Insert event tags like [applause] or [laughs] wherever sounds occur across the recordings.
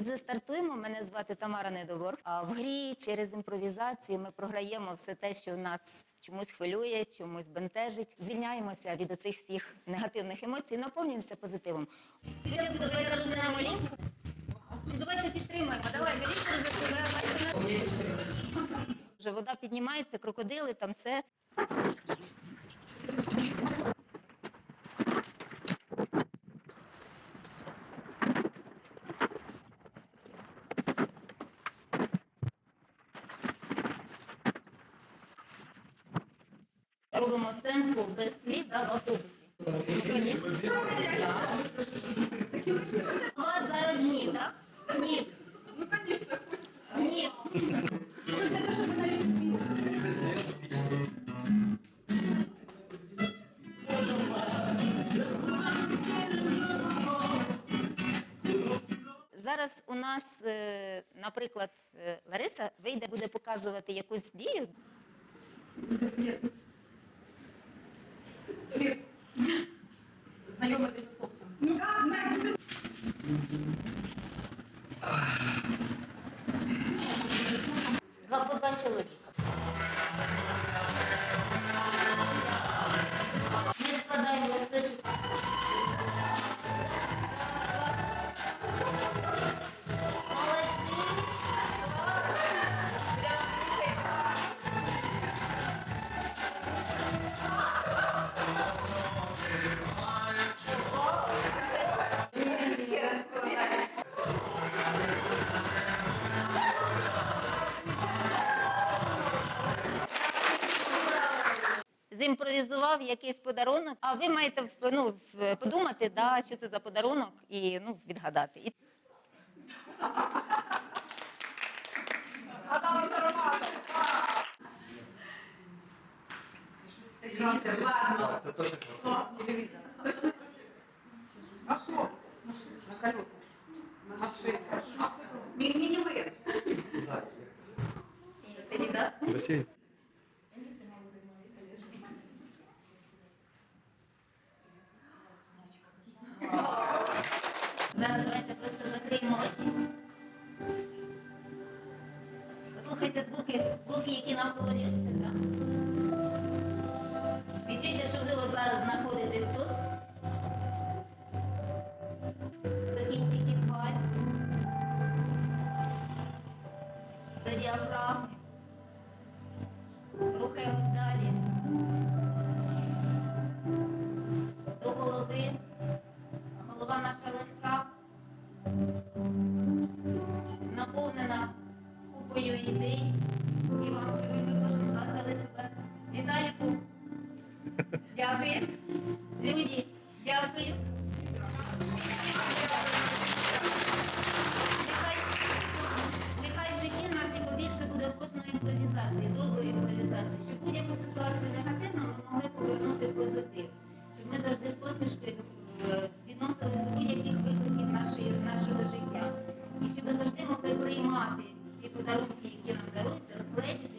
Отже, стартуємо. Мене звати Тамара Недовор. А в грі через імпровізацію ми програємо все те, що нас чомусь хвилює, чомусь бентежить. Звільняємося від оцих всіх негативних емоцій, наповнюємося позитивом. Давайте розженемо лімфу. Давайте підтримаємо. Давайте Віктор вже себе. Вже вода піднімається, крокодили, там все. Без слів в автобусі. У вас зараз ні, так? Ні. Ну, звісно. Ні. Зараз у нас, е, наприклад, е, Лариса вийде, буде показувати якусь дію. Знайомитися з хлопцем. Два по два чоловіка. Зімпровізував якийсь подарунок, а ви маєте ну, подумати, да, що це за подарунок, і ну, відгадати. Телевізор, ладно. Це точно телевізор. Точно? А що? На колесах. Машина. Мі- Мінівен. да? Басейн. Зараз давайте просто закриємо очі. Послухайте звуки, звуки, які навколо льються. Да? Відчуйте, що ви зараз знаходитесь тут. До кінчиків пальців. До діафрагми. Рухаємось далі. До голови. Голова наша легка, дякую. Люді, дякую. Нехай, в житті нашій побільше буде в імпровізації, доброї імпровізації, щоб будь-яку ситуацію негативну ми могли повернути позитив. Щоб ми завжди з посмішкою е, відносились до будь-яких викликів нашого життя. І щоб ми завжди могли приймати ті подарунки, які нам даруються, розгледіти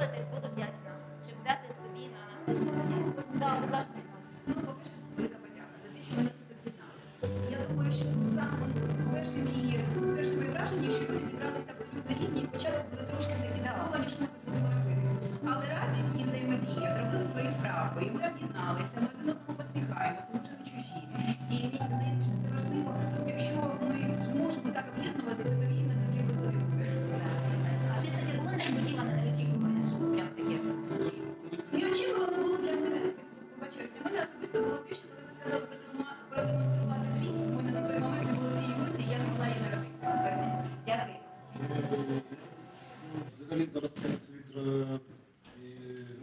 Sócrates pudo Взагалі зараз весь світ е, і,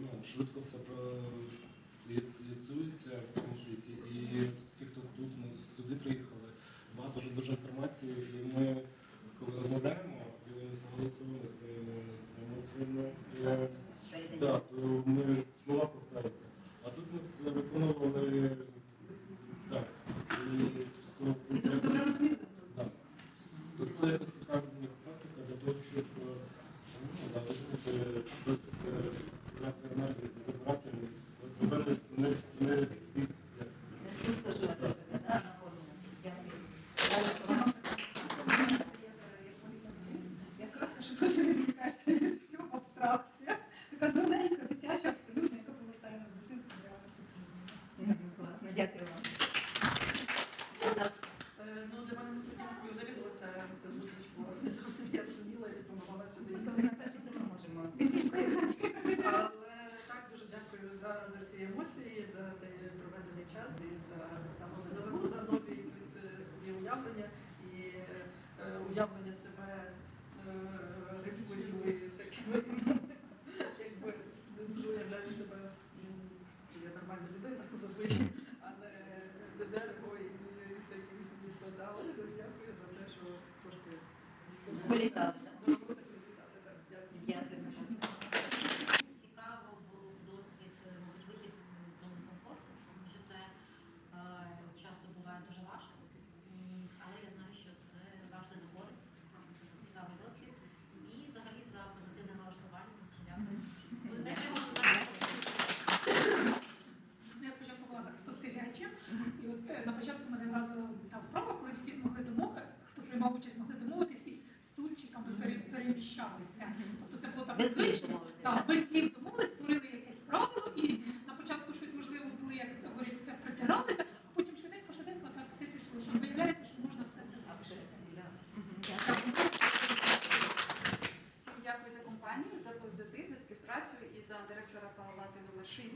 ну, швидко все проєцюється в цьому світі. І ті, хто тут, ми сюди приїхали, багато вже дуже інформації, і ми, коли розмовляємо, ділимося голосовими своїми емоціями. е, Да, то ми слова повторюються. А тут ми все виконували так. І то, Ви добре розумієте? да. це якась така ну, практика для того, щоб е, ну, да, виконати без е, втрати енергії, забирати з- себе не, не, не від як Не спустошувати себе, да, на одному. Дякую. Далі, Роман. Якраз що просто відвлікаєшся від всього абстракція. Така тоненька, дитяча, абсолютно, яка повертає нас до дитинства для Мгм, Класно, дякую вам. Так, Е, Ну, для мене несподіванкою взагалі була ця, ця зустріч, бо не зовсім я розуміла і планувала сюди. Ми коли Наташі не можемо імпровізацію. Але так дуже дякую за, за ці емоції, за цей проведений час і за так само за новину, за нові якісь е, свої уявлення і е, уявлення себе е, рибкою і всякими різними. Якби дуже уявляю себе, м, що я нормальна людина зазвичай, а не не дерево і, і всякі різні істоти. Але дякую за те, що трошки Політали, так? Дуже просто привітати, так, дякую. Дякую. Цікаво був досвід, е, мабуть, вихід з зони комфорту, тому що це е, часто буває дуже важко. М, Але я знаю, що це завжди на користь. Це був цікавий досвід. І взагалі за позитивне налаштування. Дякую. Ну, не треба було Я спочатку була так спостерігачем, і от е, на початку мене вразила та вправа, коли всі змогли домовити, хто приймав участь, змогли домовитись і з стульчиками пере- переміщалися. Тобто це було так Без слів звично. домовитись, Так, так? без слів домовились, створили якесь правило, і на початку щось можливо були, як говорять, це притиралися, а потім швиденько, швиденько так все пішло. Що виявляється, що можна все це так зробити. Да. Мгм, Дякую. Всім дякую за компанію, за позитив, за співпрацю і за директора палати номер 6.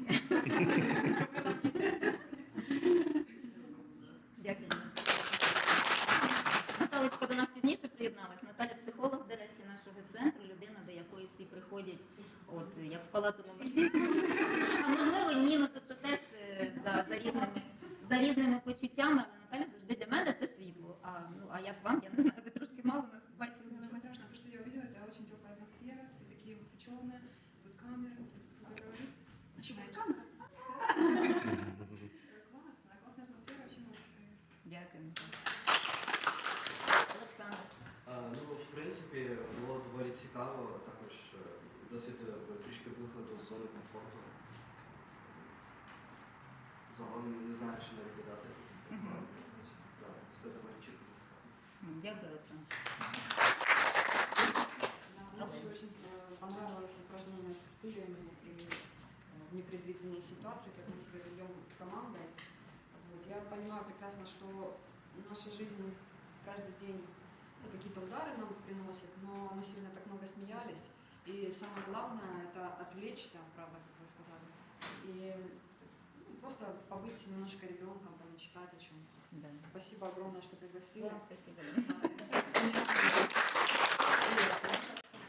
Дякую. Наталочка до нас пізніше приєдналась. Наталя психолог, до речі, нашого центру, людина, до якої всі приходять, от як в палату номер 6. А можливо, ні, ну тобто теж е, за, за різними за різними почуттями, але Наталя завжди для мене це світло. А ну а як вам? Я не знаю, Загалом не знаю, що навіть додати. Мгм. Да, Все доволі чітко було сказано. М, Дякую, Олександр. Мне тоже очень э, понравилось упражнение со стульями и э, в непредвиденной ситуации, как мы себя ведем командой. Вот. Я понимаю прекрасно, что наша жизнь каждый день ну, какие-то удары нам приносит, но мы сегодня так много смеялись. И самое главное это отвлечься, правда, как вы сказали. И ну, просто побыть немножко ребенком, помечтать о чем-то. Да. Спасибо огромное, что пригласили. Вам спасибо. [laughs]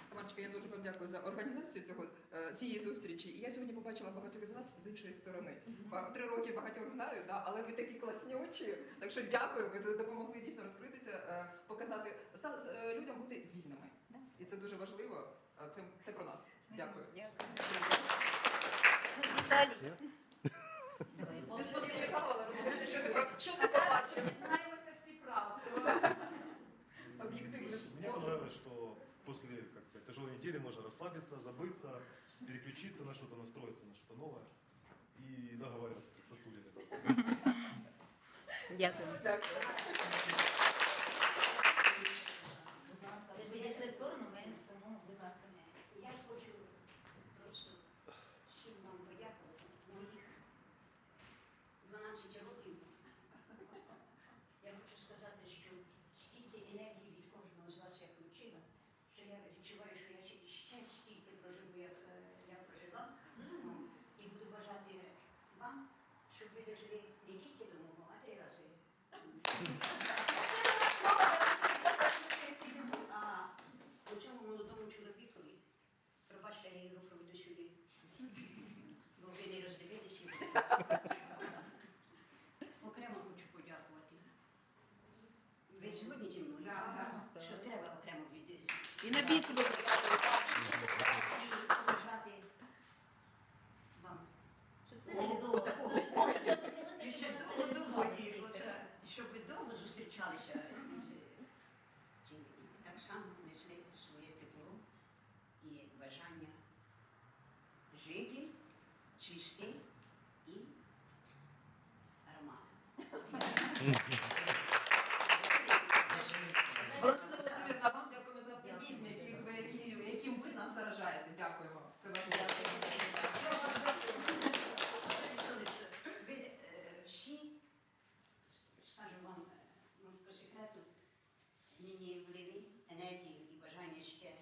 Тамарочка, я дуже вам дякую за організацію цього е, цієї зустрічі. І я сьогодні побачила багатьох з вас з іншої сторони. Ба- Три роки багатьох знаю, да, але ви такі класнючі. Так що дякую. Ви допомогли дійсно розкритися, е, показати стали е, людям бути вільними. І це дуже важливо. А Це, це про нас. Дякую. Дякую. Ну, Віталій. Давай. Ти спостерігала, розкажи, що ти про- що ти побачив? Знаємося всі правди. Об'єктивно. Мне понравилось, что после, как сказать, тяжелой недели можно расслабиться, забыться, переключиться на что-то, настроиться на что-то новое и договариваться, как со стульями. Дякую. Дякую. Будь ласка, ви відійшли в сторону, ми тому, будь ласка. Я хочу просто всім вам подякувати. Моїх 12 років. Я хочу сказати, що стільки енергії від кожного з вас я включила, що я відчуваю, що я ще ще стільки проживу, як е, я прожила. Ну, І буду бажати вам, щоб ви дожили не тільки до мого, а три рази. А у цьому молодому чоловікові, пробачте, я його проведу сюди, бо ви не роздивилися. Окремо хочу подякувати. Ви згодні зі мною? Що треба окремо від І на бійці ви і побажати вам. Щоб це реалізовувалося. Дуже прошу, щоб почалося, І щоб ще воно все довго, довго, і реалізувалося. оце, щоб ви довго зустрічалися з цими мені влили енергію і бажання ще.